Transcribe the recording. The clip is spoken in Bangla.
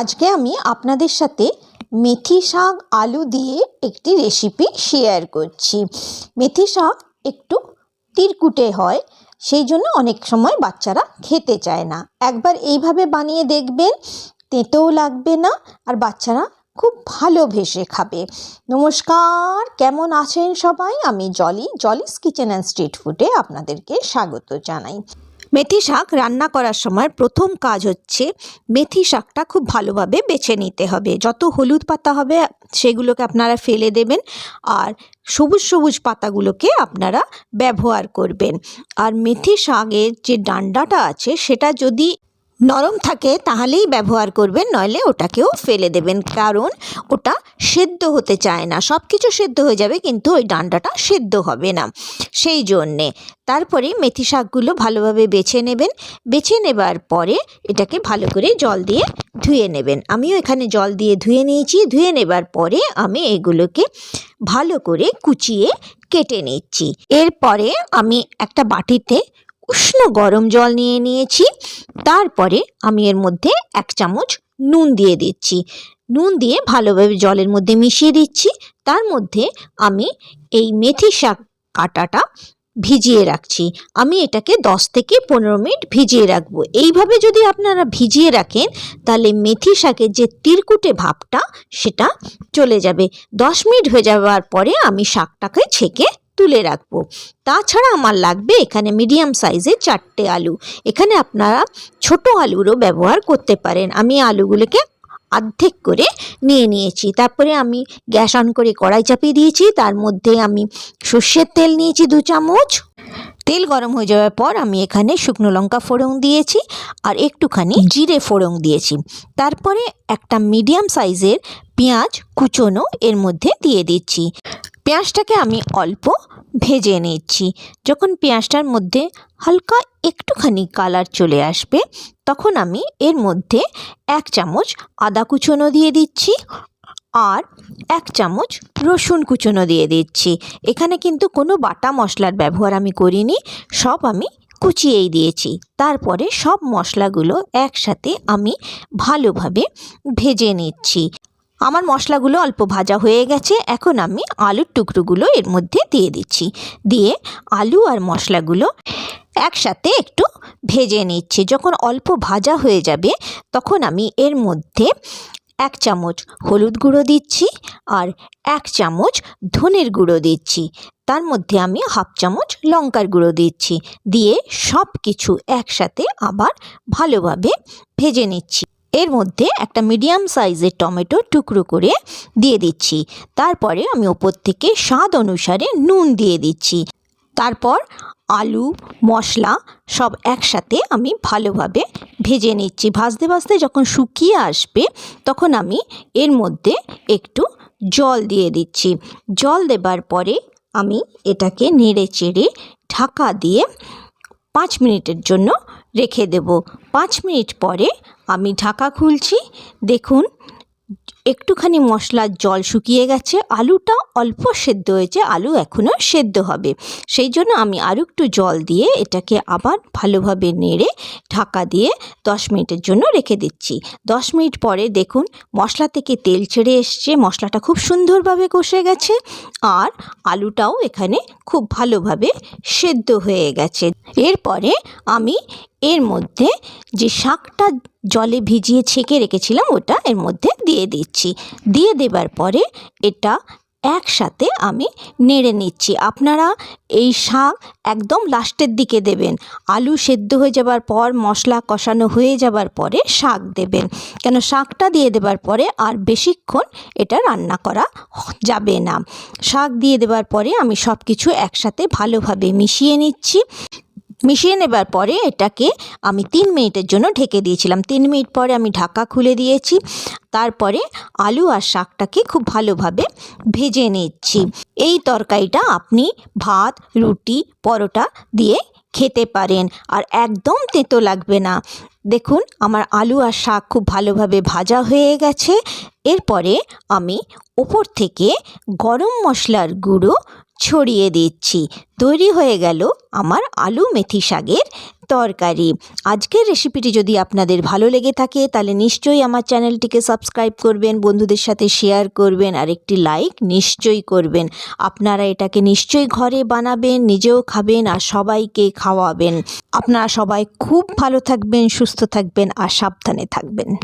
আজকে আমি আপনাদের সাথে মেথি শাক, আলু দিয়ে একটি রেসিপি শেয়ার করছি। মেথি শাক একটু তিরকুটে হয়, সেই জন্য অনেক সময় বাচ্চারা খেতে চায় না। একবার এইভাবে বানিয়ে দেখবেন, তেঁতেও লাগবে না আর বাচ্চারা খুব ভালোবেসে খাবে। নমস্কার, কেমন আছেন সবাই? আমি Jolly, Jolly's kitchen and street ফুডে আপনাদেরকে স্বাগত জানাই। মেথি শাক রান্না করার সময় প্রথম কাজ হচ্ছে মেথি শাকটা খুব ভালোভাবে বেছে নিতে হবে। যত হলুদ পাতা হবে, সেগুলোকে আপনারা ফেলে দেবেন আর সবুজ সবুজ পাতাগুলোকে আপনারা ব্যবহার করবেন। আর মেথি শাকের যে ডান্ডাটা আছে, সেটা যদি নরম থাকে তাহলেই ব্যবহার করবেন, নইলে ওটাকেও ফেলে দেবেন। কারণ ওটা সেদ্ধ হতে চায় না। সব কিছু সেদ্ধ হয়ে যাবে কিন্তু ওই ডান্ডাটা সেদ্ধ হবে না। সেই জন্যে তারপরে মেথি শাকগুলো ভালোভাবে বেছে নেবেন। বেছে নেবার পরে এটাকে ভালো করে জল দিয়ে ধুয়ে নেবেন। আমিও এখানে জল দিয়ে ধুয়ে নিয়েছি। ধুয়ে নেবার পরে আমি এগুলোকে ভালো করে কুচিয়ে কেটে নিচ্ছি। এরপরে আমি একটা বাটিতে উষ্ণ গরম জল নিয়ে নিয়েছি। তারপরে আমি এর মধ্যে এক চামচ নুন দিয়ে দিচ্ছি। নুন দিয়ে ভালোভাবে জলের মধ্যে মিশিয়ে দিচ্ছি। তার মধ্যে আমি এই মেথি শাক কাটাটা ভিজিয়ে রাখছি। আমি এটাকে দশ থেকে পনেরো মিনিট ভিজিয়ে রাখব। এইভাবে যদি আপনারা ভিজিয়ে রাখেন, তাহলে মেথি শাকের যে তিরকুটে ভাবটা, সেটা চলে যাবে। দশ মিনিট হয়ে যাওয়ার পরে আমি শাকটাকে ছেঁকে তুলে রাখব। তাছাড়া আমার লাগবে এখানে মিডিয়াম সাইজের চারটে আলু। এখানে আপনারা ছোট আলুরও ব্যবহার করতে পারেন। আমি আলুগুলোকে অর্ধেক করে নিয়ে নিয়েছি। তারপরে আমি গ্যাস অন করে কড়াই চাপিয়ে দিয়েছি। তার মধ্যে আমি সর্ষের তেল নিয়েছি দু চামচ। তেল গরম হয়ে যাওয়ার পর আমি এখানে শুকনো লঙ্কা ফোড়ন দিয়েছি আর একটুখানি জিরে ফোড়ন দিয়েছি। তারপরে একটা মিডিয়াম সাইজের পেঁয়াজ কুচোনো এর মধ্যে দিয়ে দিচ্ছি। পেঁয়াজটাকে আমি অল্প ভেজে নিচ্ছি। যখন পেঁয়াজটার মধ্যে হালকা একটুখানি কালার চলে আসবে, তখন আমি এর মধ্যে এক চামচ আদা কুচোনো দিয়ে দিচ্ছি আর এক চামচ রসুন কুচোনো দিয়ে দিচ্ছি। এখানে কিন্তু কোনো বাটা মশলার ব্যবহার আমি করিনি, সব আমি কুচিয়েই দিয়েছি। তারপরে সব মশলাগুলো একসাথে আমি ভালোভাবে ভেজে নিচ্ছি। আমার মশলাগুলো অল্প ভাজা হয়ে গেছে, এখন আমি আলুর টুকরোগুলো এর মধ্যে দিয়ে দিচ্ছি। দিয়ে আলু আর মশলাগুলো একসাথে একটু ভেজে নিচ্ছি। যখন অল্প ভাজা হয়ে যাবে, তখন আমি এর মধ্যে এক চামচ হলুদ গুঁড়ো দিচ্ছি আর এক চামচ ধনের গুঁড়ো দিচ্ছি। তার মধ্যে আমি হাফ চামচ লঙ্কার গুঁড়ো দিচ্ছি। দিয়ে সব কিছু একসাথে আবার ভালোভাবে ভেজে নিচ্ছি। এর মধ্যে একটা মিডিয়াম সাইজের টমেটো টুকরো করে দিয়ে দিচ্ছি। তারপরে আমি ওপর থেকে স্বাদ অনুসারে নুন দিয়ে দিচ্ছি। তারপর আলু, মশলা সব একসাথে আমি ভালোভাবে ভেজে নিচ্ছি। ভাজতে ভাজতে যখন শুকিয়ে আসবে, তখন আমি এর মধ্যে একটু জল দিয়ে দিচ্ছি। জল দেবার পরে আমি এটাকে নেড়ে চেড়ে ঢাকা দিয়ে পাঁচ মিনিটের জন্য রেখে দেব। পাঁচ মিনিট পরে আমি ঢাকা খুলছি। দেখুন, একটুখানি মশলার জল শুকিয়ে গেছে। আলুটা অল্প সেদ্ধ হয়েছে, আলু এখনও সেদ্ধ হবে। সেই জন্য আমি আরও একটু জল দিয়ে এটাকে আবার ভালোভাবে নেড়ে ঢাকা দিয়ে দশ মিনিটের জন্য রেখে দিচ্ছি। দশ মিনিট পরে দেখুন, মশলা থেকে তেল ছেড়ে এসছে। মশলাটা খুব সুন্দরভাবে কষে গেছে আর আলুটাও এখানে খুব ভালোভাবে সেদ্ধ হয়ে গেছে। এরপরে আমি এর মধ্যে যে শাকটা জলে ভিজিয়ে ছেঁকে রেখেছিলাম, ওটা এর মধ্যে দিয়ে দিচ্ছি। দিয়ে দেবার পরে এটা একসাথে আমি নেড়ে নিচ্ছি। আপনারা এই শাক একদম লাস্টের দিকে দেবেন। আলু সেদ্ধ হয়ে যাবার পর, মশলা কষানো হয়ে যাবার পরে শাক দেবেন। কেন শাকটা দিয়ে দেবার পরে আর বেশিক্ষণ এটা রান্না করা যাবে না। শাক দিয়ে দেবার পরে আমি সব কিছু একসাথে ভালোভাবে মিশিয়ে নিচ্ছি। মিশিয়ে নেবার পরে এটাকে আমি তিন মিনিটের জন্য ঢেকে দিয়েছিলাম। তিন মিনিট পরে আমি ঢাকা খুলে দিয়েছি। তারপরে আলু আর শাকটাকে খুব ভালোভাবে ভেজে নিচ্ছি। এই তরকারিটা আপনি ভাত, রুটি, পরোটা দিয়ে খেতে পারেন আর একদম তেঁতো লাগবে না। দেখুন, আমার আলু আর শাক খুব ভালোভাবে ভাজা হয়ে গেছে। এরপরে আমি ওপর থেকে গরম মশলার গুঁড়ো ছড়িয়ে দিচ্ছি। তৈরি হয়ে গেল আমার আলু মেথি শাকের তরকারি। আজকের রেসিপিটি যদি আপনাদের ভালো লেগে থাকে, তাহলে নিশ্চয়ই আমার চ্যানেলটিকে সাবস্ক্রাইব করবেন, বন্ধুদের সাথে শেয়ার করবেন আর একটি লাইক নিশ্চয়ই করবেন। আপনারা এটাকে নিশ্চয়ই ঘরে বানাবেন, নিজেও খাবেন আর সবাইকে খাওয়াবেন। আপনারা সবাই খুব ভালো থাকবেন, সুস্থ থাকবেন আর সাবধানে থাকবেন।